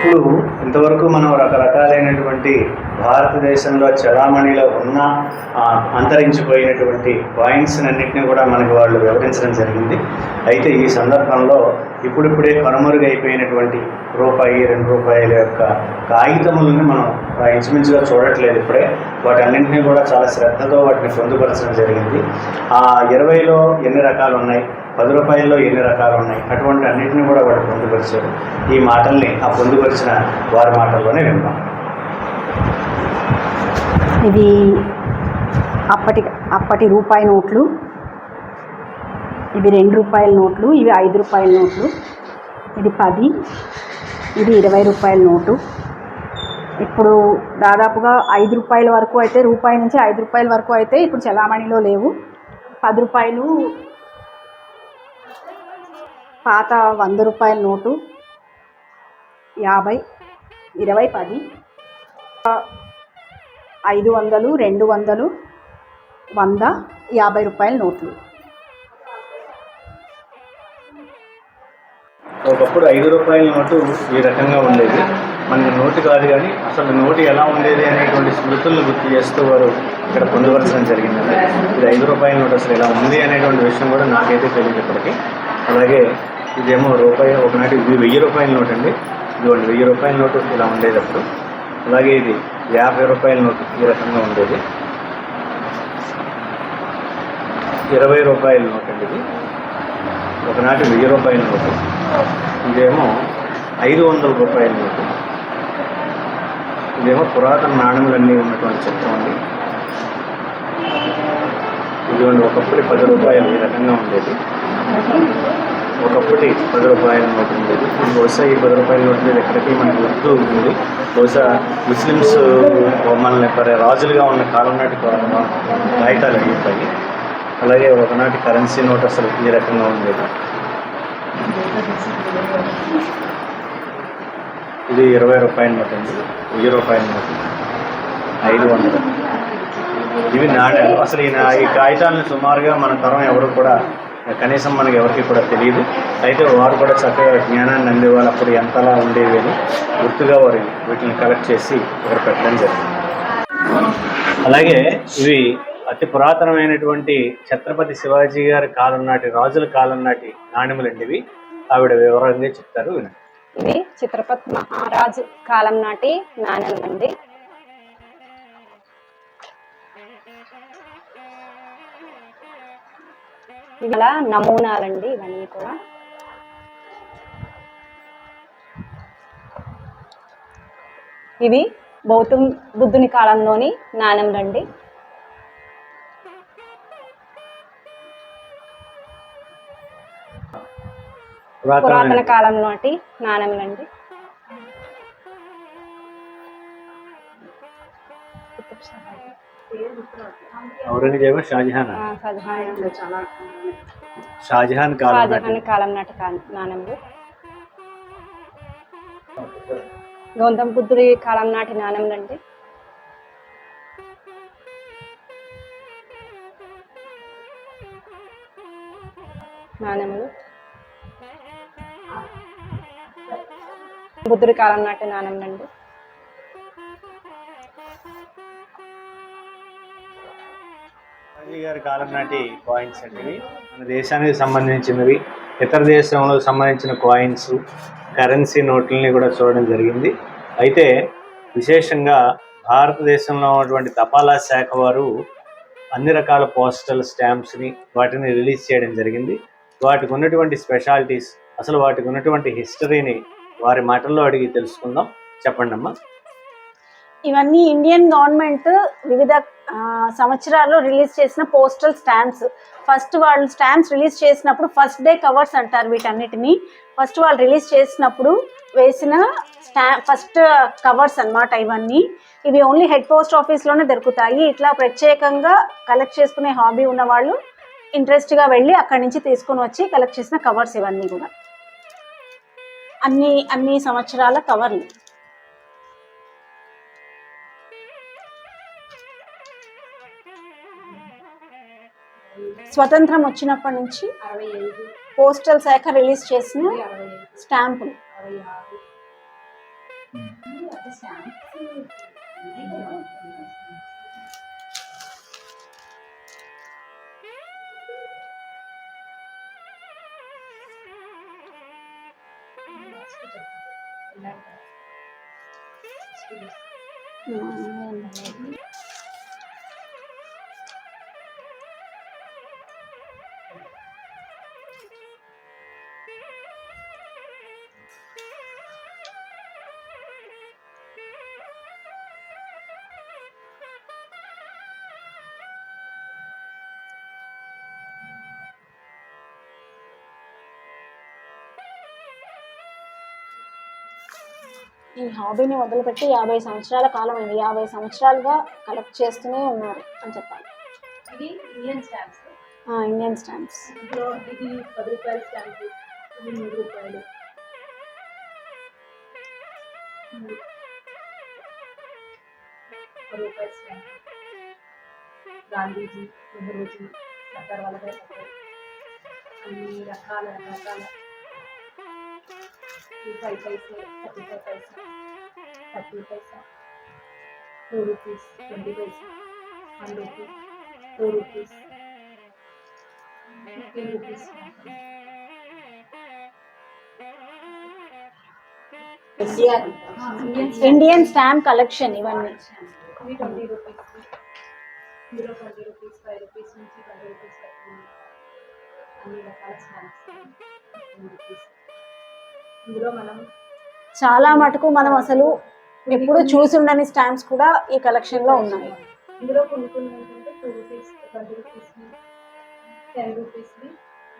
ఇప్పుడు ఇంతవరకు మనం రకరకాలైనటువంటి భారతదేశంలో చలామణిలో ఉన్న అంతరించిపోయినటువంటి కాయిన్స్ అన్నింటినీ కూడా మనకి వాళ్ళు వివరించడం జరిగింది. అయితే ఈ సందర్భంలో ఇప్పుడిప్పుడే కనుమరుగైపోయినటువంటి రూపాయి రెండు రూపాయల యొక్క కాగితములను మనం ఇంచుమించుగా చూడట్లేదు ఇప్పుడే. వాటన్నింటినీ కూడా చాలా శ్రద్ధతో వాటిని పొందుపరచడం జరిగింది. ఆ ఇరవైలో ఎన్ని రకాలు ఉన్నాయి పది రూపాయల్లో ఎన్ని రకాలు ఉన్నాయి? అటువంటి అన్నింటినీ కూడా వాడు పొందుపరిచారు ఈ మాటల్ని ఆ పొందుపరిచిన వారి మాటల్లోనే విన్నాం ఇది అప్పటి అప్పటి రూపాయి నోట్లు. ఇవి రెండు రూపాయల నోట్లు ఇవి ఐదు రూపాయల నోట్లు. ఇది పది ఇది ఇరవై రూపాయల నోటు. ఇప్పుడు దాదాపుగా ఐదు రూపాయల వరకు అయితే రూపాయి నుంచి ఐదు రూపాయల వరకు అయితే ఇప్పుడు చలామణిలో లేవు. పది రూపాయలు పాత వంద రూపాయల నోటు యాభై ఇరవై పది ఐదు వందలు రెండు వందలు వంద యాభై రూపాయల నోట్లు. ఒకప్పుడు ఐదు రూపాయల నోటు ఈ రకంగా ఉండేది. మనకి నోటు కాదు కానీ అసలు నోటు ఎలా ఉండేది అనేటువంటి స్మృతులను గుర్తు చేస్తూ వారు ఇక్కడ పొందుపరచడం జరిగిందండి ఇది ఐదు రూపాయల నోటు అసలు ఎలా ఉంది అనేటువంటి విషయం కూడా నాకైతే తెలియదు ఇప్పటికీ. అలాగే ఇదేమో రూపాయి ఒకనాటి ఇది వెయ్యి రూపాయల నోట్ అండి. ఇదిగోండి వెయ్యి రూపాయల నోటు ఇలా ఉండేటప్పుడు. అలాగే ఇది యాభై రూపాయల నోటు ఈ రకంగా ఉండేది. ఇరవై రూపాయల నోట్ అండి ఇది. ఒకనాటి వెయ్యి రూపాయల నోటు. ఇదేమో ఐదు వందల రూపాయల నోటు. ఇదేమో పురాతన నాణ్యములన్నీ ఉన్నటువంటి చిత్రం అండి. ఇదిగోండి ఒకప్పుడు పది రూపాయలు ఈ రకంగా ఉండేది. ఒకటి పది రూపాయల నోటు ఉండేది బహుశా ఈ పది రూపాయల నోటు మీద ఎక్కడికి మనకు గుర్తు ఉంది. బహుశా ముస్లిమ్స్ మనల్ని రాజులుగా ఉన్న కాలం నాటి కాగితాలు అయ్యాయి అలాగే ఒకనాటి కరెన్సీ నోట్ అసలు ఈ రకంగా ఉండేది ఇది ఇరవై రూపాయల నోట్ అండి వెయ్యి రూపాయల నోట్ ఐదు వందలు. ఇవి నాణ్యాలు. అసలు ఈ కాగితాలను సుమారుగా మన తరం ఎవరు కూడా కనీసం మనకి ఎవరికి కూడా తెలియదు. అయితే వారు కూడా చక్కగా జ్ఞానాన్ని అందేవాళ్ళు అప్పుడు ఎంతలా ఉండేవి అని గుర్తుగా వారు వీటిని కలెక్ట్ చేసి ఇక్కడ పెట్టడం జరిగింది. అలాగే ఇవి అతి పురాతనమైనటువంటి ఛత్రపతి శివాజీ గారి కాలం నాటి రాజుల కాలం నాటి నాణ్యములండి ఇవి ఆవిడ వివరంగా చెప్తారు వినండి. ఇవి చిత్రపతి మహారాజు కాలం నాటి నాణ్యములండి. ఇలా నమూనాలండి ఇవన్నీ కూడా. ఇవి గౌతమ్ బుద్ధుని కాలంలోని నాణ్యంలండి పురాతన కాలం నాటి నాణ్యములండి ఔరంగజేబు షాజహాన్? షాజహాన్ షాజహాన్ కాలం నాటి నాణ్యములు గౌతమ బుద్ధుడి కాలం నాటి నాణ్యములండి నాణ్యములు బుద్ధుడి కాలం నాటి నాణ్యములండి గాంధీ గారి కాలం నాటి కాయిన్స్ అండి. మన దేశానికి సంబంధించినవి. ఇతర దేశంలో సంబంధించిన కాయిన్స్ కరెన్సీ నోట్లని కూడా చూడడం జరిగింది. అయితే విశేషంగా భారతదేశంలో ఉన్నటువంటి తపాలా శాఖ వారు అన్ని రకాల పోస్టల్ స్టాంప్స్ని వాటిని రిలీజ్ చేయడం జరిగింది. వాటికి ఉన్నటువంటి స్పెషాలిటీస్ అసలు వాటికి ఉన్నటువంటి హిస్టరీని వారి మాటల్లో అడిగి తెలుసుకుందాం. చెప్పండి అమ్మా ఇవన్నీ ఇండియన్ గవర్నమెంట్ వివిధ సంవత్సరాల్లో రిలీజ్ చేసిన పోస్టల్ స్టాంప్స్ ఫస్ట్ వాళ్ళు స్టాంప్స్ రిలీజ్ చేసినప్పుడు ఫస్ట్ డే కవర్స్ అంటారు వీటన్నిటిని. ఫస్ట్ వాళ్ళు రిలీజ్ చేసినప్పుడు వేసిన స్టా ఫస్ట్ కవర్స్ అన్నమాట ఇవన్నీ. ఇవి ఓన్లీ హెడ్ పోస్ట్ ఆఫీస్లోనే దొరుకుతాయి. ఇట్లా ప్రత్యేకంగా కలెక్ట్ చేసుకునే హాబీ ఉన్నవాళ్ళు ఇంట్రెస్ట్గా వెళ్ళి అక్కడి నుంచి తీసుకొని వచ్చి కలెక్ట్ చేసిన కవర్స్ ఇవన్నీ కూడా. అన్ని అన్ని సంవత్సరాల కవర్లు స్వతంత్రం వచ్చినప్పటి నుంచి పోస్టల్ శాఖ రిలీజ్ చేసిన స్టాంపులు. అరవై ఆరు. ఈ హాబీని వదిలిపెట్టి యాభై సంవత్సరాల కాలం అయింది. యాభై సంవత్సరాలుగా కలెక్ట్ చేస్తూనే ఉన్నారు అని చెప్పాలి. ఇది ఇండియన్ స్టాంప్స్ ఆ, ఇండియన్ స్టాంప్స్ ఇందులో ఇది పది రూపాయల స్టాంపు ఇది మూడు రూపాయలు. మూడు. పది రూపాయల స్టాంపు గాంధీజీ నెహ్రూజీ సర్దార్ వల్లభాయ్ పటేల్. అన్ని రకాల రకాల ఈ five paise thirty five paisa thirty paisa two rupees twenty paisa one rupees two rupees fifteen rupees Indian stamp collection ఇవన్నీ ఇవి ట్వంటీ రూపీస్ ఇందులో ట్వంటీ రూపీస్ ఫైవ్ రూపీస్ నుంచి ట్వంటీ రూపీస్ వరకు అన్ని రకాల స్నాక్స్ రూపీస్ ఇందులో మనం చాలా మటుకు మనం అసలు ఎప్పుడు చూసి ఉండని స్టాంప్స్ కూడా ఈ కలెక్షన్లో ఉన్నాయి. ఇందులో కొన్ని కొన్ని ఏంటంటే టూ రూపీస్ ట్వంటీ రూపీస్వి టెన్ రూపీస్వి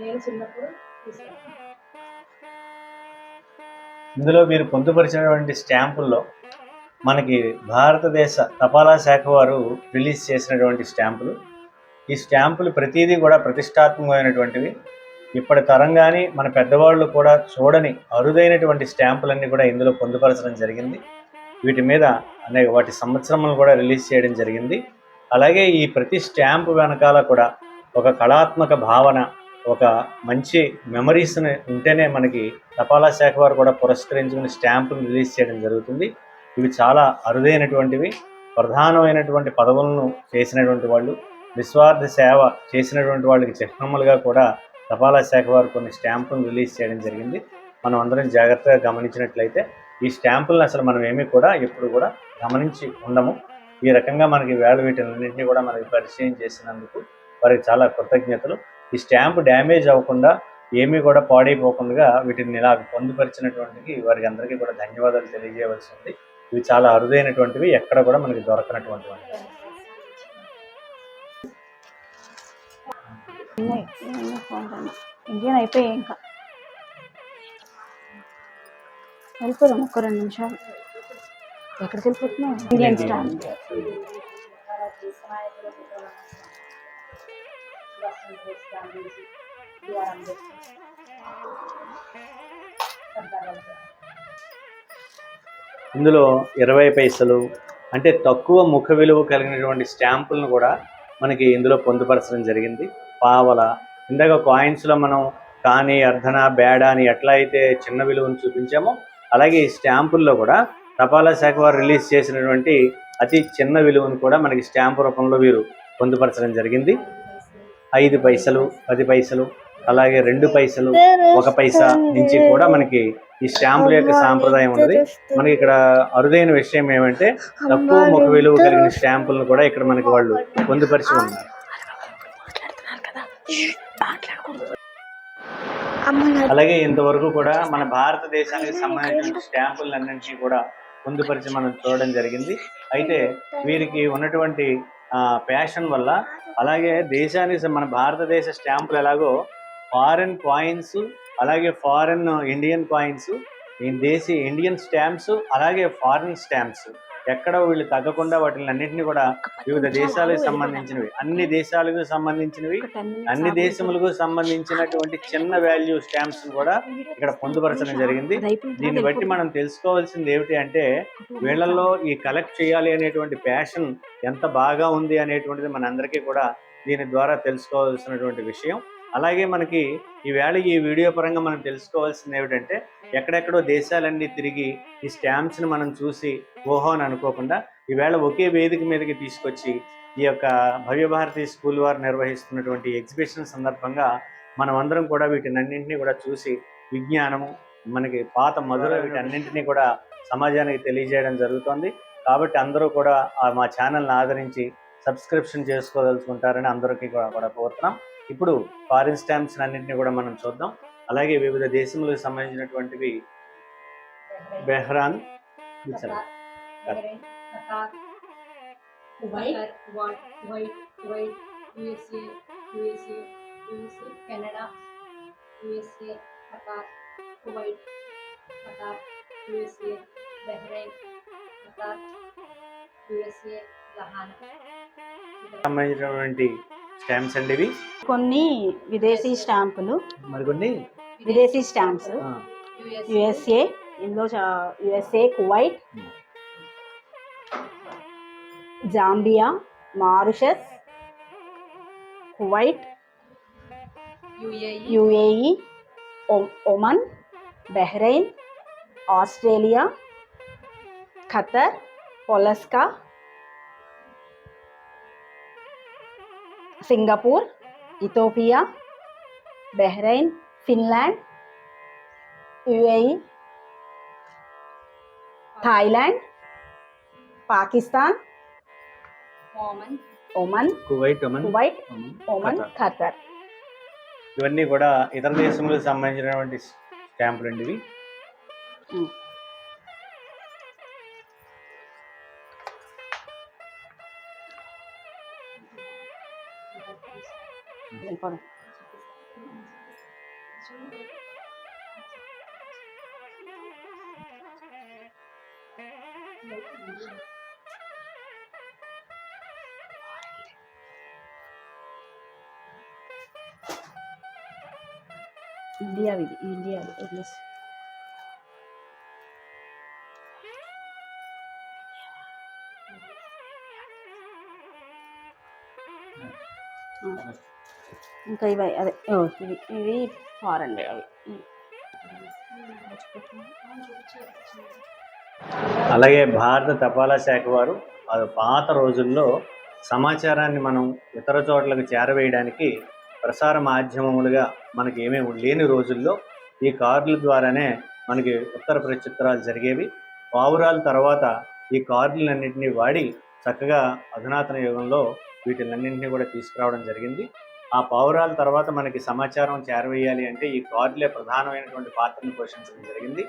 నేను చిన్నప్పుడు తీసుకున్నాను. ఇందులో మీరు పొందుపరిచినటువంటి స్టాంపుల్లో మనకి భారతదేశ తపాలా శాఖ వారు రిలీజ్ చేసినటువంటి స్టాంపులు. ఈ స్టాంపులు ప్రతిదీ కూడా ప్రతిష్టాత్మకమైనటువంటివి. ఇప్పటి తరం కానీ మన పెద్దవాళ్ళు కూడా చూడని అరుదైనటువంటి స్టాంపులన్నీ కూడా ఇందులో పొందుపరచడం జరిగింది. వీటి మీద అనేక వాటి సంవత్సరములు కూడా రిలీజ్ చేయడం జరిగింది. అలాగే ఈ ప్రతి స్టాంపు వెనకాల కూడా ఒక కళాత్మక భావన ఒక మంచి మెమరీస్ని ఉంటేనే మనకి తపాలా శాఖ వారు కూడా పురస్కరించుకుని స్టాంపులు రిలీజ్ చేయడం జరుగుతుంది. ఇవి చాలా అరుదైనటువంటివి. ప్రధానమైనటువంటి పదవులను చేసినటువంటి వాళ్ళు నిస్వార్థ సేవ చేసినటువంటి వాళ్ళకి చిహ్నములుగా కూడా తపాలా శాఖ వారు కొన్ని స్టాంపులను రిలీజ్ చేయడం జరిగింది. మనం అందరం జాగ్రత్తగా గమనించినట్లయితే ఈ స్టాంపులను అసలు మనం ఏమీ కూడా ఎప్పుడు కూడా గమనించి ఉండము. ఈ రకంగా మనకి వేళ వీటిలన్నింటినీ కూడా మనకి పరిచయం చేసినందుకు వారికి చాలా కృతజ్ఞతలు. ఈ స్టాంపు డ్యామేజ్ అవ్వకుండా ఏమీ కూడా పాడైపోకుండా వీటిని ఇలా పొందుపరిచినటువంటికి వారికి అందరికీ కూడా ధన్యవాదాలు తెలియజేయవలసి ఉంది. ఇవి చాలా అరుదైనటువంటివి ఎక్కడ కూడా మనకి దొరకనటువంటివి. ఇండియన్ అయిపోయాయి ఇంకా. వెళ్ళిపోదాం ఒక్క రెండు నిమిషాలు. ఎక్కడికి వెళ్ళిపోతున్నావు? ఇండియన్ స్టాంప్ ఇందులో ఇరవై పైసలు అంటే తక్కువ ముఖ విలువ కలిగినటువంటి స్టాంపులను కూడా మనకి ఇందులో పొందుపరచడం జరిగింది. పావల. ఇందాక కాయిన్స్లో మనం కానీ అర్ధన బేడ అని ఎట్లా అయితే చిన్న విలువను చూపించామో అలాగే ఈ స్టాంపుల్లో కూడా తపాలా శాఖ వారు రిలీజ్ చేసినటువంటి అతి చిన్న విలువను కూడా మనకి స్టాంపు రూపంలో వీరు పొందుపరచడం జరిగింది. ఐదు పైసలు పది పైసలు అలాగే రెండు పైసలు ఒక పైసా నుంచి కూడా మనకి ఈ స్టాంపుల యొక్క సాంప్రదాయం ఉన్నది. మనకి ఇక్కడ అరుదైన విషయం ఏమంటే తక్కువ ముఖ విలువ కలిగిన స్టాంపులను కూడా ఇక్కడ మనకి వాళ్ళు పొందుపరిచి ఉన్నారు. అలాగే ఇంతవరకు కూడా మన భారతదేశానికి సంబంధించిన స్టాంపులన్నింటినీ కూడా పొందుపరిచి మనం చూడడం జరిగింది. అయితే వీరికి ఉన్నటువంటి ప్యాషన్ వల్ల అలాగే దేశానికి మన భారతదేశ స్టాంపులు ఎలాగో ఫారెన్ కాయిన్స్ అలాగే ఫారెన్ ఇండియన్ కాయిన్స్ దేశీ ఇండియన్ స్టాంప్స్ అలాగే ఫారిన్ స్టాంప్స్. ఎక్కడ వీళ్ళు తగ్గకుండా వాటిని అన్నింటినీ కూడా వివిధ దేశాలకు సంబంధించినవి. అన్ని దేశాలకు సంబంధించినవి అన్ని దేశములకు సంబంధించినటువంటి చిన్న వాల్యూ స్టాంప్స్ కూడా ఇక్కడ పొందుపరచడం జరిగింది. దీన్ని బట్టి మనం తెలుసుకోవాల్సింది ఏమిటి అంటే వీళ్ళల్లో ఈ కలెక్ట్ చేయాలి అనేటువంటి ప్యాషన్ ఎంత బాగా ఉంది అనేటువంటిది మనందరికీ కూడా దీని ద్వారా తెలుసుకోవాల్సినటువంటి విషయం. అలాగే మనకి ఈవేళ ఈ వీడియో పరంగా మనం తెలుసుకోవాల్సింది ఏమిటంటే ఎక్కడెక్కడో దేశాలన్నీ తిరిగి ఈ స్టాంప్స్ని మనం చూసి ఓహో అని అనుకోకుండా ఈవేళ ఒకే వేదిక మీదకి తీసుకొచ్చి ఈ యొక్క భవ్యభారతి స్కూల్ వారు నిర్వహిస్తున్నటువంటి ఎగ్జిబిషన్ సందర్భంగా మనం అందరం కూడా వీటినన్నింటినీ కూడా చూసి విజ్ఞానము మనకి పాత మధుర వీటన్నింటినీ కూడా సమాజానికి తెలియజేయడం జరుగుతుంది. కాబట్టి అందరూ కూడా మా ఛానల్ని ఆదరించి సబ్స్క్రిప్షన్ చేసుకోదలుచుకుంటారని అందరికీ కూడా కూడా కోరుతున్నాం. ఇప్పుడు ఫారిన్ స్టాంప్స్ అన్నింటినీ కూడా మనం చూద్దాం. అలాగే వివిధ దేశములకు సంబంధించినటువంటివి. Bahrain Canada USA Kuwait USA USA సంబంధించినటువంటి స్టాంప్స్ అండి ఇవి? కొన్ని విదేశీ స్టాంపులు. మరికొన్ని? విదేశీ స్టాంప్స్. యుఎస్ఏ ఇందులో USA Kuwait Zambia Mauritius Kuwait UAE. UAE Oman Bahrain Australia Qatar పొలస్కా Singapore Ethiopia Bahrain Finland UAE Thailand Pakistan Oman Oman Kuwait Oman Kuwait Oman. Qatar. ఇవన్నీ కూడా ఇతర దేశములకు సంబంధించినటువంటి స్టాంపులు అండి ఇవి. ఉమ్. వెళ్ళిపోదాం. ఇండియావి ఇది ఇండియావి వదిలేసి ఆ. ఇంకా ఇవి అదే ఇవి ఇవి ఇవి హండ్రెడ్ అవి. అలాగే భారత తపాలా శాఖ వారు అది పాత రోజుల్లో సమాచారాన్ని మనం ఇతర చోట్లకు చేరవేయడానికి ప్రసార మాధ్యమములుగా మనకి ఏమేమి లేని రోజుల్లో ఈ కార్డుల ద్వారానే మనకి ఉత్తర ప్రత్యుత్తరాలు జరిగేవి. పావురాల తర్వాత ఈ కార్డులన్నింటినీ వాడి చక్కగా అధునాతన యుగంలో వీటిలన్నింటినీ కూడా తీసుకురావడం జరిగింది. ఆ పావురాల తర్వాత మనకి సమాచారం చేరవేయాలి అంటే ఈ కార్డులే ప్రధానమైనటువంటి పాత్రను పోషించడం జరిగింది.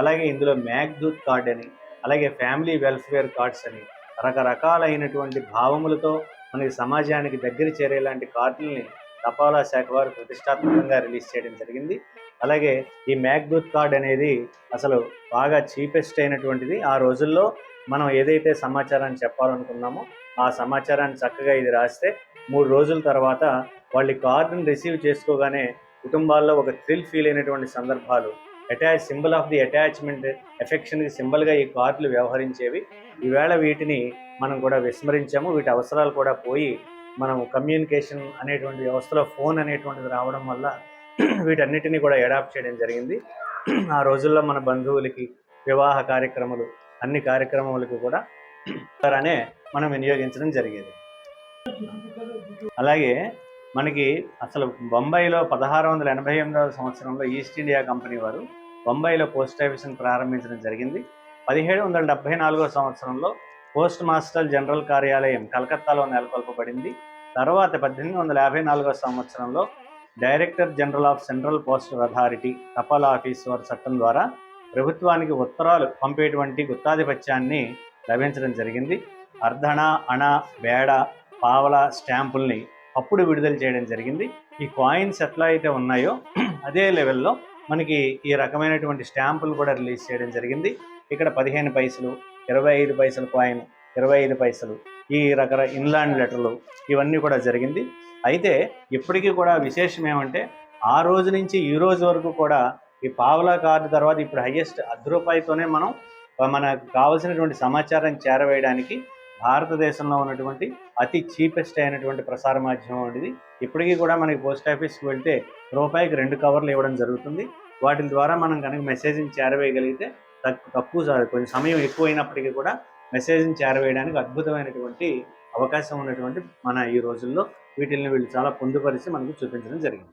అలాగే ఇందులో మ్యాగ్దూత్ కార్డ్ అని అలాగే ఫ్యామిలీ వెల్ఫేర్ కార్డ్స్ అని రకరకాలైనటువంటి భావములతో మనకి సమాజానికి దగ్గర చేరేలాంటి కార్డుల్ని తపాలా శాఖ వారు ప్రతిష్టాత్మకంగా రిలీజ్ చేయడం జరిగింది. అలాగే ఈ మ్యాక్బుక్ కార్డ్ అనేది అసలు బాగా చీపెస్ట్ అయినటువంటిది. ఆ రోజుల్లో మనం ఏదైతే సమాచారాన్ని చెప్పాలనుకున్నామో ఆ సమాచారాన్ని చక్కగా ఇది రాస్తే మూడు రోజుల తర్వాత వాళ్ళ కార్డును రిసీవ్ చేసుకోగానే కుటుంబాల్లో ఒక థ్రిల్ ఫీల్ అయినటువంటి సందర్భాలు attach symbol of the attachment ఎఫెక్షన్కి సింబల్గా ఈ కార్డులు వ్యవహరించేవి. ఈవేళ వీటిని మనం కూడా విస్మరించాము. వీటి అవసరాలు కూడా పోయి మనం కమ్యూనికేషన్ అనేటువంటి వ్యవస్థలో ఫోన్ అనేటువంటిది రావడం వల్ల వీటన్నిటిని కూడా అడాప్ట్ చేయడం జరిగింది. ఆ రోజుల్లో మన బంధువులకి వివాహ కార్యక్రమాలు అన్ని కార్యక్రమాలకు కూడా అనే మనం వినియోగించడం జరిగేది. అలాగే మనకి అసలు బొంబాయిలో పదహారు వందల ఎనభై ఎనిమిదవ సంవత్సరంలో ఈస్ట్ ఇండియా కంపెనీ వారు బొంబాయిలో పోస్ట్ ఆఫీస్ని ప్రారంభించడం జరిగింది. పదిహేడు వందల డెబ్బై నాలుగో సంవత్సరంలో పోస్ట్ మాస్టర్ జనరల్ కార్యాలయం కలకత్తాలో నెలకొల్పబడింది. తర్వాత పద్దెనిమిది వందల యాభై నాలుగో సంవత్సరంలో director general of central post authority తపాలా ఆఫీస్ వారి చట్టం ద్వారా ప్రభుత్వానికి ఉత్తరాలు పంపేటువంటి గుత్తాధిపత్యాన్ని లభించడం జరిగింది. అర్ధణ అణ బేడ పావల స్టాంపుల్ని అప్పుడు విడుదల చేయడం జరిగింది. ఈ కాయిన్స్ ఎట్లా అయితే ఉన్నాయో అదే లెవెల్లో మనకి ఈ రకమైనటువంటి స్టాంపులు కూడా రిలీజ్ చేయడం జరిగింది. ఇక్కడ పదిహేను పైసలు ఇరవై ఐదు పైసలు కాయిన్ ఇరవై ఐదు పైసలు ఈ రకర ఇన్లాండ్ లెటర్లు ఇవన్నీ కూడా జరిగింది. అయితే ఇప్పటికీ కూడా విశేషం ఏమంటే ఆ రోజు నుంచి ఈ రోజు వరకు కూడా ఈ పావలా కార్డు తర్వాత ఇప్పుడు హయ్యెస్ట్ అర్ధ రూపాయితోనే మనం మనకు కావలసినటువంటి సమాచారం చేరవేయడానికి భారతదేశంలో ఉన్నటువంటి అతి చీపెస్ట్ అయినటువంటి ప్రసార మాధ్యమం అనేది ఇప్పటికీ కూడా మనకి పోస్ట్ ఆఫీస్కి వెళ్తే రూపాయికి రెండు కవర్లు ఇవ్వడం జరుగుతుంది. వాటి ద్వారా మనం కనుక మెసేజ్ని చేరవేయగలిగితే తక్కువ తక్కువ స- కొంచెం సమయం ఎక్కువైనప్పటికీ కూడా మెసేజ్ని చేరవేయడానికి అద్భుతమైనటువంటి అవకాశం ఉన్నటువంటి మన ఈ రోజుల్లో వీటిని వీళ్ళు చాలా పొందుపరిచి మనకు చూపించడం జరిగింది.